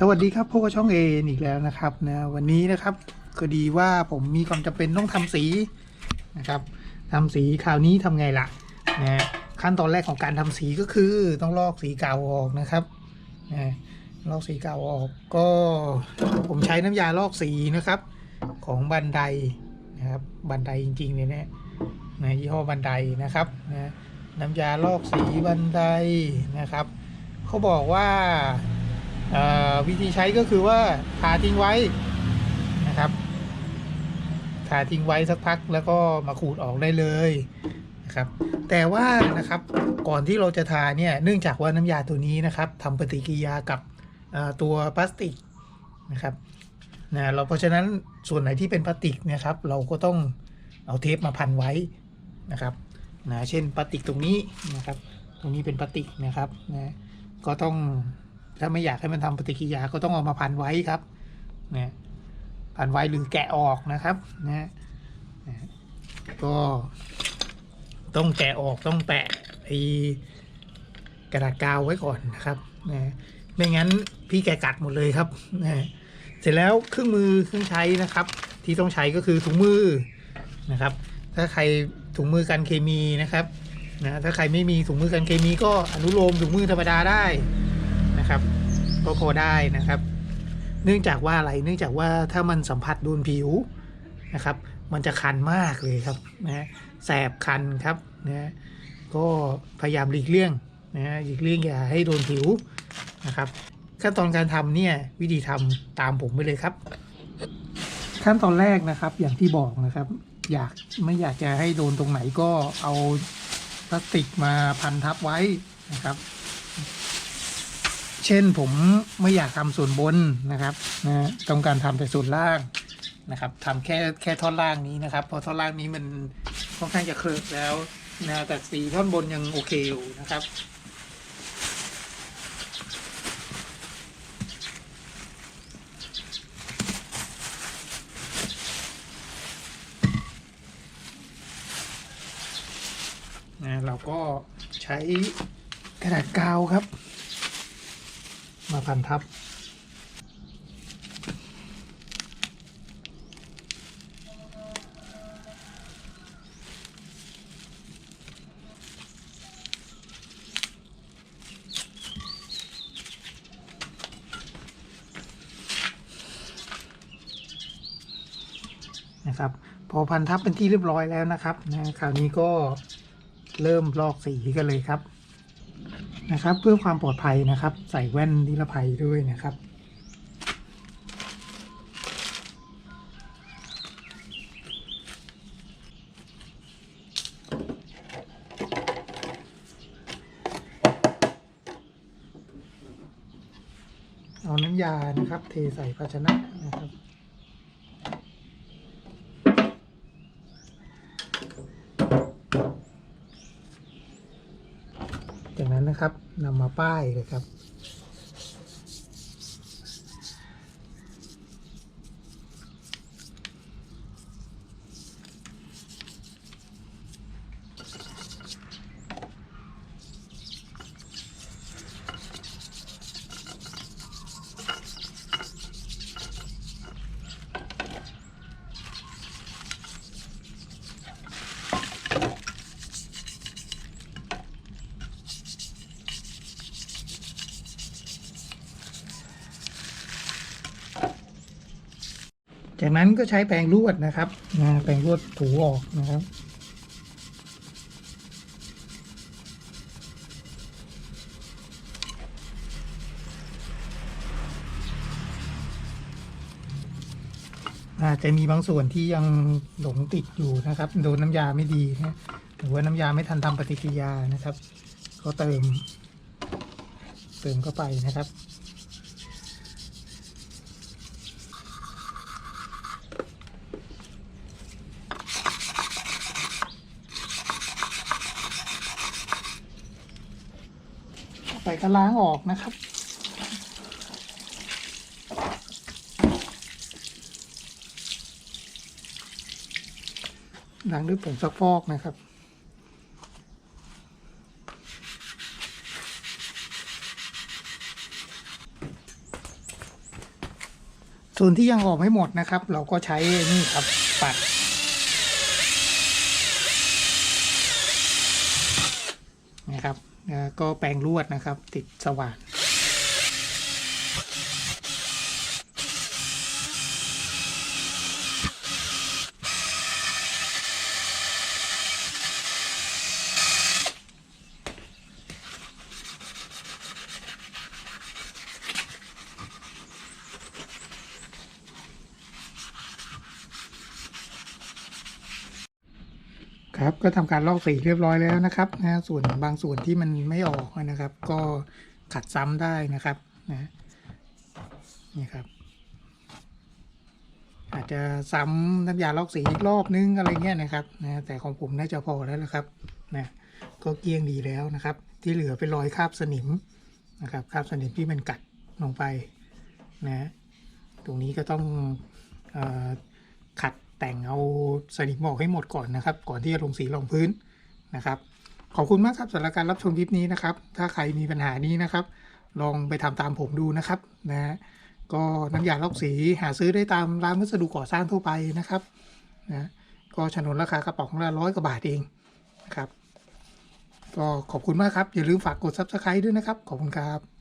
สวัสดีครับพวกบช่องเออีกแล้วนะครับนะวันนี้นะครับก็ดีว่าผมมีความจำเป็นต้องทำสีนะครับทำสีคราวนี้ทำไงล่ะนะขั้นตอนแรกของการทำสีก็คือต้องลอกสีเก่าออกนะครับนะลอกสีเก่าออกก็ผมใช้น้ำยาลอกสีนะครับ ของบันไดนะครับบันไดจริงๆเลยเนี่ยนะยี่ห้อบันไดนะครับนะน้ำยาลอกสีบันไดนะครับเขาบอกว่า วิธีใช้ก็คือว่าทาทิ้งไว้นะครับทาทิ้งไว้สักพักแล้วก็มาขูดออกได้เลยนะครับ แต่ว่านะครับก่อนที่เราจะทาเนี่ยเนื่องจากว่าน้ำยาตัวนี้นะครับทำปฏิกิริยากับตัวพลาสติกนะครับนะเราเพราะฉะนั้นส่วนไหนที่เป็นพลาสติกนะครับ เราก็ต้องเอาเทปมาพันไว้นะครับนะเช่นพลาสติกตรงนี้นะครับ ตรงนี้เป็นพลาสติกนะครับนะก็ต้อง ถ้าไม่อยากให้มันทำปฏิกิริยาก็ต้องเอามาพันไว้ครับนะพันไว้หรือแกะออกนะครับนะนะก็ต้องแกะออกต้องแปะไอ้กระดาษกาวไว้ก่อนนะครับนะไม่งั้นพี่แกกัดหมดเลยครับนะเสร็จแล้วเครื่องมือเครื่องใช้นะครับ ที่ต้องใช้ก็คือถุงมือนะครับ ถ้าใครถุงมือกันเคมีนะครับนะถ้าใครไม่มีถุงมือกันเคมีก็อนุโลมถุงมือธรรมดาได้ นะครับก็พอได้นะครับ เนื่องจากว่าอะไรเนื่องจากว่าถ้ามันสัมผัสโดนผิวนะครับ มันจะคันมากเลยครับนะแสบคันครับนะก็พยายามหลีกเลี่ยงนะหลีกเลี่ยงอย่าให้โดนผิวนะครับขั้นตอนการทำเนี่ยวิธีทำตามผมไปเลยครับ ขั้นตอนแรกนะครับอย่างที่บอกนะครับ อยากไม่อยากจะให้โดนตรงไหนก็เอาพลาสติกมาพันทับไว้นะครับ เช่นผมไม่อยากทำส่วนบนนะครับนะต้องการทำแต่ส่วนล่างนะครับทำแค่แค่ท่อนล่างนี้นะครับเพราะท่อนล่างนี้มันค่อนข้างจะเคลิกแล้วนะแต่สีท่อนบนยังโอเคอยู่นะครับนะเราก็ใช้กระดาษกาวครับ มาพันทับ นะครับ พอพันทับเป็นที่เรียบร้อยแล้วนะครับนะคราวนี้ก็เริ่มลอกสีกันเลยครับ นะครับ เพื่อความปลอดภัยนะครับ ใส่แว่นนิรภัยด้วยนะครับเอาน้ำยานะครับ เทใส่ภาชนะนะครับ จาก นะครับนำมาป้ายเลยครับ จากนั้นก็ใช้แปรงลวดนะครับแปรงลวดถูออกนะครับ อาจจะมีบางส่วนที่ยังหลงติดอยู่นะครับ โดนน้ำยาไม่ดีนะหรือว่าน้ำยาไม่ทันทำปฏิกิริยานะครับ ก็เติม เติมเข้าไปนะครับ ไปก็ล้างออกนะครับ ล้างด้วยผงซักฟอกนะครับส่วนที่ยังออกไม่หมดนะครับ เราก็ใช้นี่ครับปัด นะครับ ก็แปลงลวดนะครับ ติดสว่าน ครับก็ทำการลอกสีเรียบร้อยแล้วนะครับนะส่วนบางส่วนที่มันไม่ออกนะครับ ก็ขัดซ้ำได้นะครับนะนี่ครับ อาจจะซ้ำน้ำยาลอกสีอีกรอบนึงอะไรเงี้ยนะครับนะแต่ของผมน่าจะพอแล้วละครับนะก็เกลี้ยงดีแล้วนะครับ ที่เหลือเป็นรอยคราบสนิมนะครับคราบสนิมที่มันกัดลงไปนะตรงนี้ก็ต้องออขัด แต่งเอาสนิมออกให้หมดก่อนนะครับ ก่อนที่จะลงสีรองพื้นนะครับ ขอบคุณมากครับสำหรับการรับชมคลิปนี้นะครับ ถ้าใครมีปัญหานี้นะครับ ลองไปทำตามผมดูนะครับนะฮะก็น้ำยาลอกสีหาซื้อได้ตามร้านวัสดุก่อสร้างทั่วไปนะครับนะก็ฉนนราคากระป๋องละร้อยกว่าบาทเองนะครับ ก็ขอบคุณมากครับ อย่าลืมฝากกด subscribe ด้วยนะครับ ขอบคุณครับ